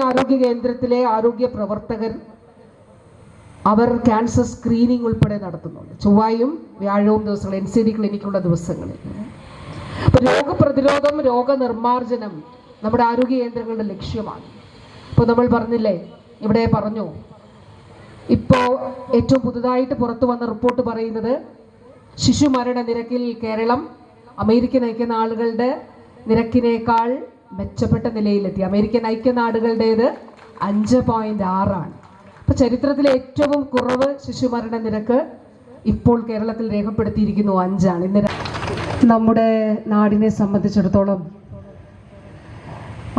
ആരോഗ്യ കേന്ദ്രത്തിലെ ആരോഗ്യ പ്രവർത്തകർ അവർ ക്യാൻസർ സ്ക്രീനിങ് ഉൾപ്പെടെ നടത്തുന്നുണ്ട്. ചൊവ്വായും വ്യാഴവും ദിവസങ്ങൾ എൻ സി ഡി ക്ലിനിക്കുള്ള ദിവസങ്ങളിൽ. രോഗപ്രതിരോധം രോഗനിർമ്മാർജനം നമ്മുടെ ആരോഗ്യ കേന്ദ്രങ്ങളുടെ ലക്ഷ്യമാണ്. ഇപ്പോൾ നമ്മൾ പറഞ്ഞില്ലേ ഇവിടെ പറഞ്ഞു. ഇപ്പോൾ ഏറ്റവും പുതുതായിട്ട് പുറത്തു വന്ന റിപ്പോർട്ട് പറയുന്നത് ശിശു മരണ നിരക്കിൽ കേരളം അമേരിക്കൻ ഐക്യനാടുകളുടെ നിരക്കിനേക്കാൾ മെച്ചപ്പെട്ട നിലയിലെത്തി. അമേരിക്കൻ ഐക്യനാടുകളുടേത് അഞ്ച് പോയിന്റ് ആറാണ്. അപ്പോൾ ചരിത്രത്തിലെ ഏറ്റവും കുറവ് ശിശുമരണ നിരക്ക് ഇപ്പോൾ കേരളത്തിൽ രേഖപ്പെടുത്തിയിരിക്കുന്നു അഞ്ചാണ്. ഇന്ന് നമ്മുടെ നാടിനെ സംബന്ധിച്ചിടത്തോളം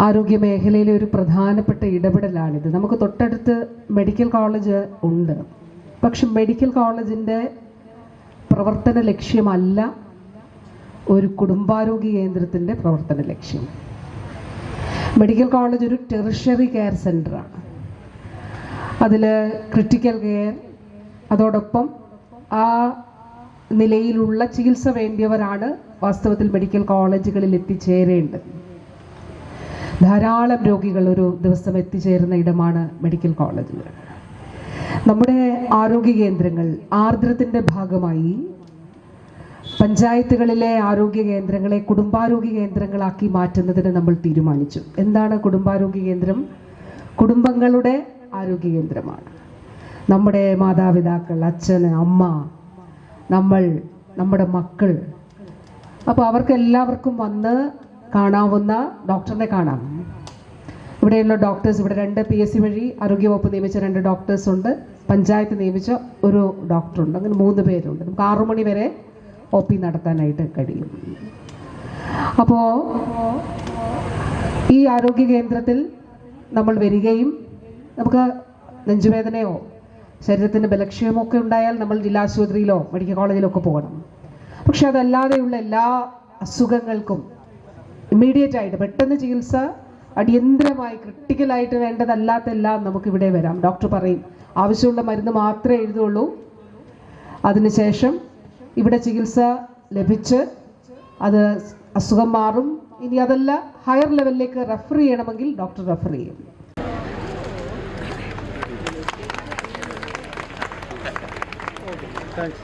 ആരോഗ്യ മേഖലയിലെ ഒരു പ്രധാനപ്പെട്ട ഇടപെടലാണിത്. നമുക്ക് തൊട്ടടുത്ത് മെഡിക്കൽ കോളേജ് ഉണ്ട്. പക്ഷെ മെഡിക്കൽ കോളേജിന്റെ പ്രവർത്തന ലക്ഷ്യമല്ല ഒരു കുടുംബാരോഗ്യ കേന്ദ്രത്തിന്റെ പ്രവർത്തന ലക്ഷ്യം. മെഡിക്കൽ കോളേജ് ഒരു ടെറിഷറി കെയർ സെന്ററാണ് അതിൽ ക്രിട്ടിക്കൽ കെയർ അതോടൊപ്പം ആ നിലയിലുള്ള ചികിത്സ വേണ്ടിയവരാണ് വാസ്തവത്തിൽ മെഡിക്കൽ കോളേജുകളിൽ എത്തിച്ചേരേണ്ടത്. ധാരാളം രോഗികൾ ഒരു ദിവസം എത്തിച്ചേരുന്ന ഇടമാണ് മെഡിക്കൽ കോളേജുകൾ നമ്മുടെ ആരോഗ്യ കേന്ദ്രങ്ങൾ ആർദ്രത്തിന്റെ ഭാഗമായി പഞ്ചായത്തുകളിലെ ആരോഗ്യ കേന്ദ്രങ്ങളെ കുടുംബാരോഗ്യ കേന്ദ്രങ്ങളാക്കി മാറ്റുന്നതിന് നമ്മൾ തീരുമാനിച്ചു. എന്താണ് കുടുംബാരോഗ്യ കേന്ദ്രം? കുടുംബങ്ങളുടെ ആരോഗ്യ കേന്ദ്രമാണ് നമ്മുടെ മാതാപിതാക്കൾ അച്ഛന് അമ്മ നമ്മൾ നമ്മുടെ മക്കൾ. അപ്പോൾ അവർക്ക് എല്ലാവർക്കും വന്ന് കാണാവുന്ന ഡോക്ടറിനെ കാണാം. ഇവിടെയുള്ള ഡോക്ടേഴ്സ് ഇവിടെ രണ്ട് പി എസ് സി വഴി ആരോഗ്യവകുപ്പ് നിയമിച്ച രണ്ട് ഡോക്ടേഴ്സ് ഉണ്ട്. പഞ്ചായത്ത് നിയമിച്ച ഒരു ഡോക്ടറുണ്ട്. അങ്ങനെ മൂന്ന് പേരുണ്ട്. നമുക്ക് ആറു മണി വരെ ഒ പി നടത്താനായിട്ട് കഴിയും. അപ്പോൾ ഈ ആരോഗ്യ കേന്ദ്രത്തിൽ നമ്മൾ വരികയും നമുക്ക് നെഞ്ചുവേദനയോ ശരീരത്തിന്റെ ബലക്ഷയമോ ഒക്കെ ഉണ്ടായാൽ നമ്മൾ ജില്ലാ ആശുപത്രിയിലോ മെഡിക്കൽ കോളേജിലോ ഒക്കെ പോകണം. പക്ഷെ അതല്ലാതെയുള്ള എല്ലാ അസുഖങ്ങൾക്കും ഇമ്മീഡിയറ്റ് ആയിട്ട് പെട്ടെന്ന് ചികിത്സ അടിയന്തരമായി ക്രിട്ടിക്കലായിട്ട് വേണ്ടതല്ലാത്തെല്ലാം നമുക്ക് ഇവിടെ വരാം. ഡോക്ടർ പറയും ആവശ്യമുള്ള മരുന്ന് മാത്രമേ എഴുതുള്ളൂ അതിനുശേഷം ഇവിടെ ചികിത്സ ലഭിച്ച് അത് അസുഖം മാറും. ഇനി അതല്ല ഹയർ ലെവലിലേക്ക് റെഫർ ചെയ്യണമെങ്കിൽ ഡോക്ടർ റെഫർ ചെയ്യും. Thanks.